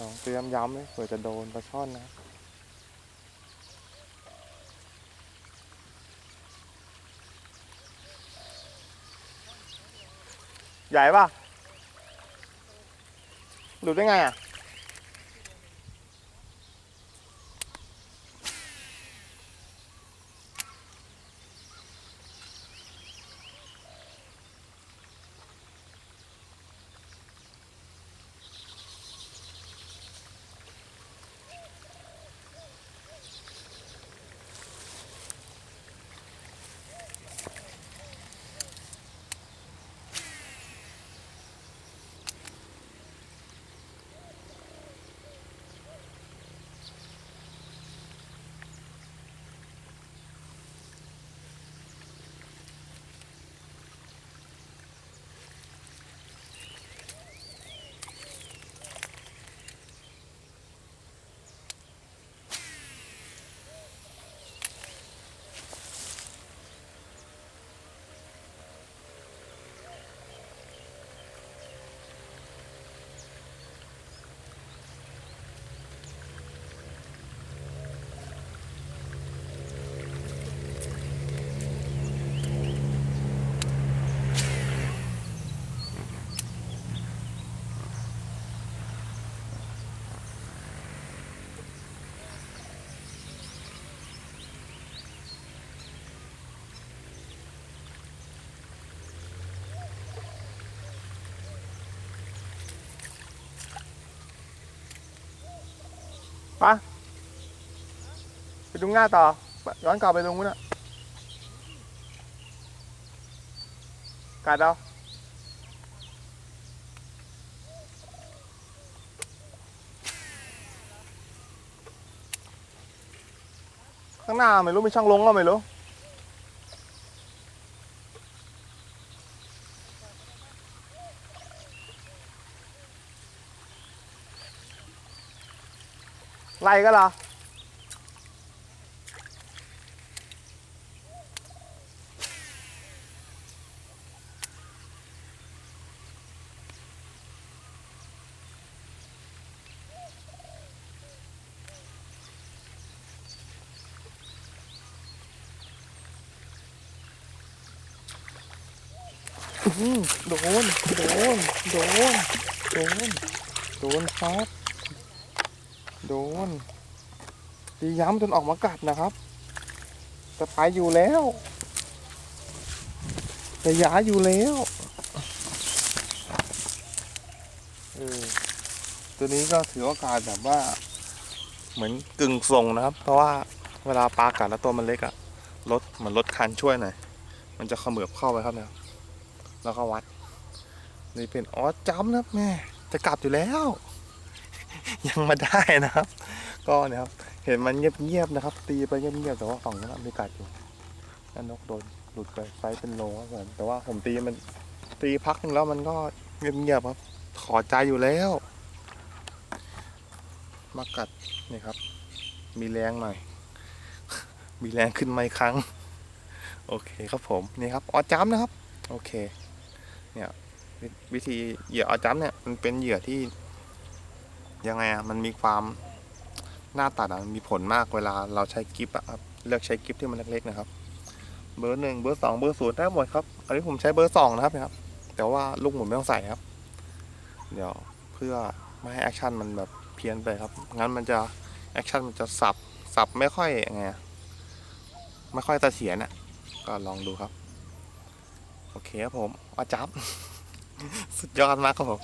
ลองเตรียมย้ำเลยเผื่อจะโดนปลาช่อนนะใหญ่ป่ะหลุดได้ไงอะ ไปไปดูง่าต่อ ย้อนกลับไปตรงนู้นอะกัดเอาข้างหน้าไม่รู้มีช่องลงก็ไม่รู้ ไล่ก็เหรออื้อหือโดน โดน โดน โดน โดนครับ โดนตีย้ำจนออกมากัดนะครับจะไปอยู่แล้วจะย้ายอยู่แล้วเออตัวนี้ก็ถือโอกาสแบบว่า เหมือนกึ่งทรงนะครับ เพราะว่าเวลาปลากัดแล้วตัวมันเล็กอะลดเหมือนลดคันช่วยหน่อยมันจะเขมือบเข้าไปครับเนี่ยแล้วก็วัดนี่เป็นออจัมป์นะครับแม่จะกลับอยู่แล้ว ยังมาได้นะครับ ก็เนี่ยครับเห็นมันเงียบๆนะครับ ตีไปเงียบๆแต่ว่าฝั่งนั้นมีกัดอยู่นั่นนกโดนหลุดไปไซส์เป็นโลครับผมแต่ว่าผมตีมันตีพักหนึ่งแล้วมันก็เงียบๆครับ ขอใจอยู่แล้ว มากัดนี่ครับ มีแรงหน่อย มีแรงขึ้นมาอีกครั้ง โอเคครับผมนี่ครับออจัมป์นะครับ โอเค เนี่ยวิธีเหยื่อออจัมป์เนี่ยมันเป็นเหยื่อที่ ยังไงอะมันมีความหน้าตัดอะมันมีผลมากเวลาเราใช้กิฟอะครับเลือกใช้กิฟที่มันเล็กๆนะครับ เบอร์หนึ่งเบอร์สองเบอร์ศูนย์ได้หมดครับอันนี้ผมใช้เบอร์สองนะครับนะครับ แต่ว่าลูกหมุนไม่ต้องใส่ครับ เดี๋ยวเพื่อไม่ให้แอคชั่นมันแบบเพี้ยนไปครับงั้นมันจะแอคชั่นมันจะสับสับไม่ค่อยไงไม่ค่อยเสียรอะก็ลองดูครับ โอเคครับผมอาจับ สุดยอดมากครับผม